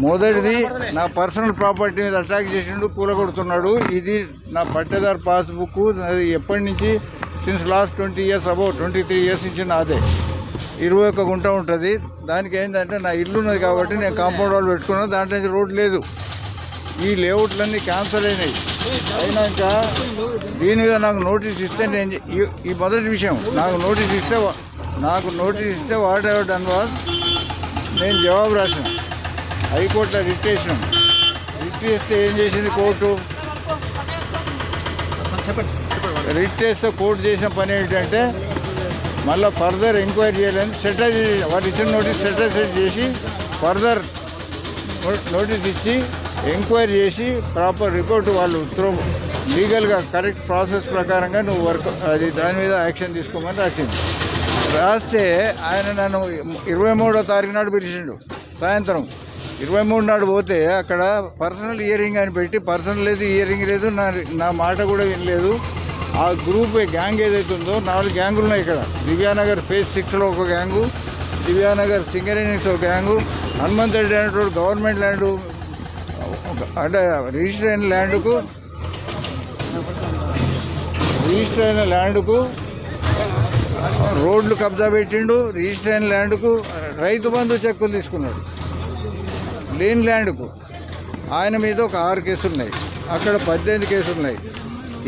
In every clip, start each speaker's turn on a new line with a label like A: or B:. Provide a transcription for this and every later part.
A: మొదటిది నా personal property మీద అటాక్ చేసిండు కూలగొడుతున్నాడు. ఇది నా పట్టేదారు పాస్బుక్ అది ఎప్పటి నుంచి? Since last twenty years about twenty three years నుంచి నాదే. ఇరవై ఒక్క గుంట ఉంటుంది. దానికి ఏంటంటే నా ఇల్లు ఉన్నది కాబట్టి నేను కాంపౌండ్ వాళ్ళు పెట్టుకున్నాను దాంట్లో నుంచి రోడ్ లేదు. ఈ లేఅవుట్లన్నీ క్యాన్సల్ అయినాయి. అయినాక దీని మీద నాకు నోటీస్ ఇస్తే నేను ఈ- మొదటి విషయం నాకు నోటీస్ ఇస్తే నాకు నోటీస్ ఇస్తే వాట్ ఎవర్ డన్ వాజ్ నేను జవాబు రాసాను. హైకోర్టులో రిట్ చేసినాం రిట్ చేస్తే ఏం చేసింది కోర్టు? రిట్ చేస్తే కోర్టు చేసిన పని ఏంటంటే మళ్ళీ ఫర్దర్ ఎంక్వైరీ చేయలేదు సెటైజ్ వారు ఇచ్చిన నోటీస్ సెటైజ్ చేసి ఫర్దర్ నోటీస్ ఇచ్చి ఎంక్వైరీ చేసి ప్రాపర్ రిపోర్ట్ వాళ్ళు త్రో లీగల్గా కరెక్ట్ ప్రాసెస్ ప్రకారంగా నువ్వు వర్క్ అది దాని మీద యాక్షన్ తీసుకోమని రాసింది. రాస్తే ఆయన నన్ను ఇరవై మూడో తారీఖు నాడు పిలిచిండు. సాయంత్రం ఇరవై మూడు నాడు పోతే అక్కడ పర్సనల్ ఇయరింగ్ అని పెట్టి పర్సనల్ లేదు ఇయరింగ్ లేదు నా నా మాట కూడా వినలేదు. ఆ గ్రూప్ గ్యాంగ్ ఏదైతే ఉందో నాలుగు గ్యాంగులు ఉన్నాయి ఇక్కడ. దివ్యానగర్ ఫేజ్ సిక్స్లో ఒక గ్యాంగు దివ్యానగర్ సింగరేణిస్ ఒక గ్యాంగు హనుమంత్ రెడ్డి అనేటువంటి గవర్నమెంట్ ల్యాండ్ అంటే రిజిస్టర్ అయిన ల్యాండ్కు రిజిస్టర్ అయిన ల్యాండ్కు రోడ్లు కబ్జా పెట్టిండు రిజిస్టర్ అయిన ల్యాండ్కు రైతు బంధు చెక్కులు తీసుకున్నాడు. లేని ల్యాండ్కు. ఆయన మీద ఒక ఆరు కేసులు ఉన్నాయి అక్కడ పద్దెనిమిది కేసులు ఉన్నాయి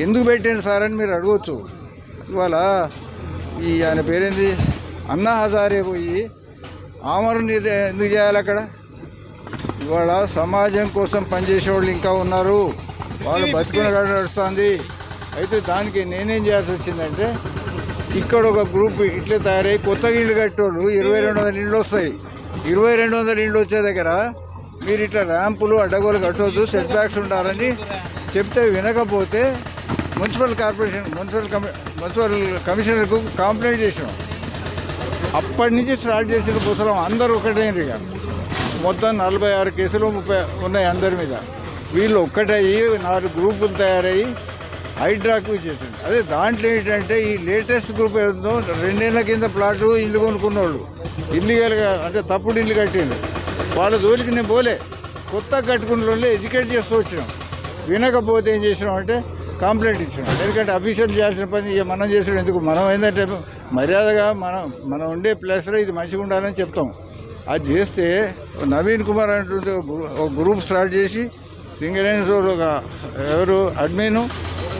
A: ఎందుకు పెట్టండి సార్ అని మీరు అడగవచ్చు ఇవాళ ఈ ఆయన పేరేంది? అన్నా హజారే పోయి ఆమరణ ఇది ఎందుకు చేయాలి అక్కడ? ఇవాళ సమాజం కోసం పనిచేసే వాళ్ళు ఇంకా ఉన్నారు. వాళ్ళు బతుకుని నడుస్తుంది. అయితే దానికి నేనేం చేయాల్సి వచ్చిందంటే ఇక్కడ ఒక గ్రూప్ ఇట్లే తయారై కొత్తగా ఇల్లు కట్టేవాళ్ళు ఇరవై రెండు వందల ఇళ్ళు వస్తాయి. ఇరవై రెండు వందల ఇళ్ళు వచ్చే దగ్గర మీరు ఇట్లా ర్యాంపులు అడ్డగోలు కట్టవద్దు సెట్ బ్యాక్స్ ఉండాలని చెప్తే వినకపోతే మున్సిపల్ కార్పొరేషన్ మున్సిపల్ కమి మున్సిపల్ కమిషనర్కు కంప్లైంట్ చేసినాం. అప్పటి నుంచి స్టార్ట్ చేసిన పుసలం అందరూ ఒకటే ఇక. మొత్తం నలభై ఆరు కేసులు ముప్పై ఉన్నాయి అందరి మీద. వీళ్ళు ఒక్కటయ్యి నాలుగు గ్రూపులు తయారయ్యి హైడ్రాకు చేసింది అదే దాంట్లో ఏంటంటే ఈ లేటెస్ట్ గ్రూప్ ఏదో రెండేళ్ళ కింద ప్లాట్లు ఇల్లు కొనుక్కున్నోళ్ళు. ఇల్లీగల్గా అంటే తప్పుడు ఇల్లు కట్టిండు వాళ్ళ జోలికి నేను పోలే. కొత్తగా కట్టుకున్న వాళ్ళే ఎడ్యుకేట్ చేస్తూ వచ్చినాం. వినకపోతే ఏం చేసినాం అంటే కంప్లైంట్ ఇచ్చినాం. ఎందుకంటే అఫీషియల్ చేయాల్సిన పని ఇక మనం చేసాడు ఎందుకు? మనం ఏంటంటే మర్యాదగా మనం మనం ఉండే ప్లేస్లో ఇది మంచిగా ఉండాలని చెప్తాం. అది చేస్తే నవీన్ కుమార్ అంటుంది ఒక గ్రూప్ స్టార్ట్ చేసి సింగరేణి ఎవరు అడ్మిన్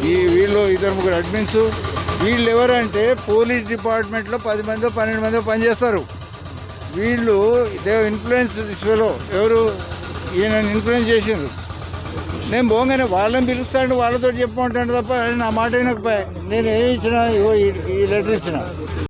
A: ఈ వీళ్ళు ఇద్దరు ముగ్గురు అడ్మిన్స్ వీళ్ళు ఎవరంటే పోలీస్ డిపార్ట్మెంట్లో పది మందో పన్నెండు మందో పనిచేస్తారు. వీళ్ళు దే ఇన్ఫ్లుయెన్స్ దిశలో ఎవరు? ఈయన ఇన్ఫ్లుయెన్స్ చేసిండ్రు. నేను పోగానే వాళ్ళని పిలుస్తాడు వాళ్ళతో చెప్పమంటాను తప్ప నా మాట వినకపోయా. నేను ఏమి ఇచ్చినా ఈ- ఈ లెటర్ ఇచ్చిన.